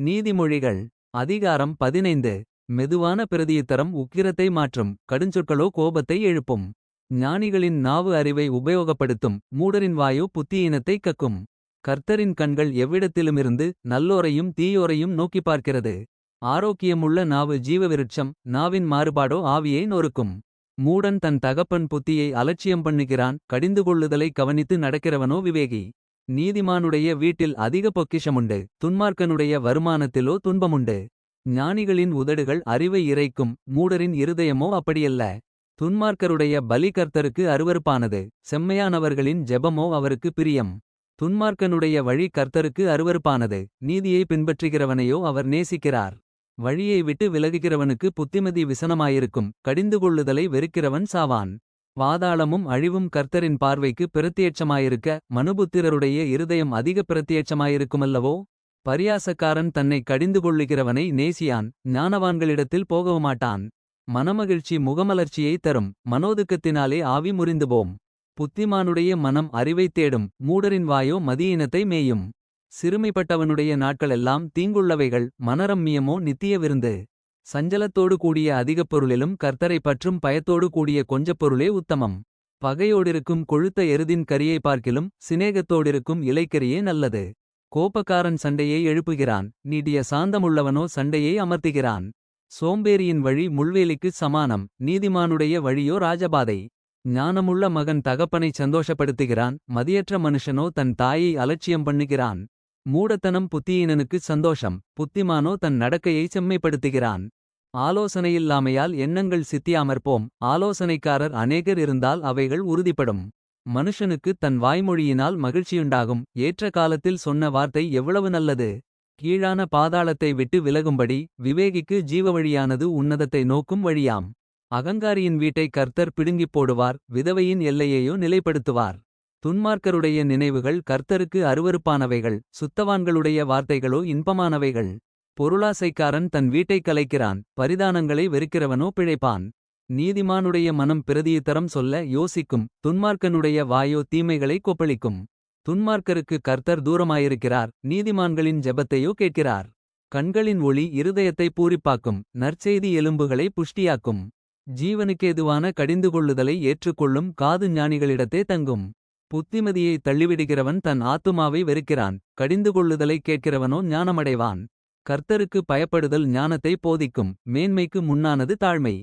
நீதிமொழிகள் அதிகாரம் பதினைந்து. மெதுவான பிரதியுத்தரம் உக்கிரத்தை மாற்றும் கடுஞ்சொற்களோ கோபத்தை எழுப்பும். ஞானிகளின் நாவு அறிவை உபயோகப்படுத்தும் மூடரின் வாயோ புத்தியினத்தை கக்கும். கர்த்தரின் கண்கள் எவ்விடத்திலுமிருந்து நல்லோரையும் தீயோரையும் நோக்கிப் பார்க்கிறது. ஆரோக்கியமுள்ள நாவு ஜீவவிருட்சம் நாவின் மாறுபாடோ ஆவியை நொறுக்கும். மூடன் தன் தகப்பன் புத்தியை அலட்சியம் பண்ணுகிறான் கடிந்து கொள்ளுதலை கவனித்து நடக்கிறவனோ விவேகி. நீதிமானுடைய வீட்டில் அதிக பொக்கிஷமுண்டு துன்மார்க்கனுடைய வருமானத்திலோ துன்பமுண்டு. ஞானிகளின் உதடுகள் அறிவை இறைக்கும் மூடரின் இருதயமோ அப்படியல்ல. துன்மார்க்கருடைய பலி கர்த்தருக்கு அருவருப்பானது செம்மையானவர்களின் ஜெபமோ அவருக்கு பிரியம். துன்மார்க்கனுடைய வழி கர்த்தருக்கு அருவருப்பானது நீதியை பின்பற்றுகிறவனையோ அவர் நேசிக்கிறார். வழியை விட்டு விலகுகிறவனுக்கு புத்திமதி விசனமாயிருக்கும் கடிந்து கொள்ளுதலை வெறுக்கிறவன் சாவான். வாதாளமும் அழிவும் கர்த்தரின் பார்வைக்கு பிரத்தியட்சமாயிருக்க மனுபுத்திரருடைய இருதயம் அதிக பிரத்தியட்சமாயிருக்குமல்லவோ பரியாசக்காரன் தன்னை கடிந்து கொள்ளுகிறவனை நேசியான் ஞானவான்களிடத்தில் போகவுமாட்டான். மனமகிழ்ச்சி முகமலர்ச்சியை தரும் மனோதுக்கத்தினாலே ஆவி முறிந்துபோம். புத்திமானுடைய மனம் அறிவைத் தேடும் மூடரின் வாயோ மதியினத்தை மேயும். சிறுமைப்பட்டவனுடைய நாட்களெல்லாம் தீங்குள்ளவைகள் மனரம்மியமோ நித்திய விருந்து. சஞ்சலத்தோடு கூடிய அதிகப் பொருளிலும் கர்த்தரை பற்றும் பயத்தோடு கூடிய கொஞ்சப் பொருளே உத்தமம். பகையோடிருக்கும் கொழுத்த எருதின் கரியை பார்க்கிலும் சிநேகத்தோடிருக்கும் இலைக்கரியே நல்லது. கோபக்காரன் சண்டையை எழுப்புகிறான் நீடிய சாந்தமுள்ளவனோ சண்டையை அமர்த்துகிறான். சோம்பேறியின் வழி முள்வேலிக்குச் சமானம் நீதிமானுடைய வழியோ ராஜபாதை. ஞானமுள்ள மகன் தகப்பனைச் சந்தோஷப்படுத்துகிறான் மதியற்ற மனுஷனோ தன் தாயை அலட்சியம் பண்ணுகிறான். மூடத்தனம் புத்தியினனுக்கு சந்தோஷம். புத்திமானோ தன் நடக்கையை செம்மைப்படுத்துகிறான். ஆலோசனையில்லாமையால் எண்ணங்கள் சித்தியாமற்போம். ஆலோசனைக்காரர் அநேகர் இருந்தால் அவைகள் உறுதிப்படும். மனுஷனுக்கு தன் வாய்மொழியினால் மகிழ்ச்சியுண்டாகும். ஏற்ற காலத்தில் சொன்ன வார்த்தை எவ்வளவு நல்லது. கீழான பாதாளத்தை விட்டு விலகும்படி விவேகிக்கு ஜீவவழியானது உன்னதத்தை நோக்கும் வழியாம். அகங்காரியின் வீட்டை கர்த்தர் பிடுங்கிப் போடுவார். விதவையின் எல்லையையோ நிலைப்படுத்துவார். துன்மார்க்கருடைய நினைவுகள் கர்த்தருக்கு அருவருப்பானவைகள் சுத்தவான்களுடைய வார்த்தைகளோ இன்பமானவைகள். பொருளாசைக்காரன் தன் வீட்டைக் கலைக்கிறான் பரிதானங்களை வெறுக்கிறவனோ பிழைப்பான். நீதிமானுடைய மனம் பிரதியுத்தரம் சொல்ல யோசிக்கும் துன்மார்க்கனுடைய வாயோ தீமைகளை கொப்பளிக்கும். துன்மார்க்கருக்கு கர்த்தர் தூரமாயிருக்கிறார் நீதிமான்களின் ஜெபத்தையோ கேட்கிறார். கண்களின் ஒளி இருதயத்தை பூரிப்பாக்கும் நற்செய்தி எலும்புகளை புஷ்டியாக்கும். ஜீவனுக்கேதுவான கடிந்து கொள்ளுதலை ஏற்றுக்கொள்ளும் காது ஞானிகளிடத்தே தங்கும். புத்திமதியை தள்ளிவிடுகிறவன் தன் ஆத்துமாவை வெறுக்கிறான். கடிந்து கொள்ளுதலை கேட்கிறவனோ ஞானமடைவான். கர்த்தருக்கு பயப்படுதல் ஞானத்தை போதிக்கும். மேன்மைக்கு முன்னானது தாழ்மை.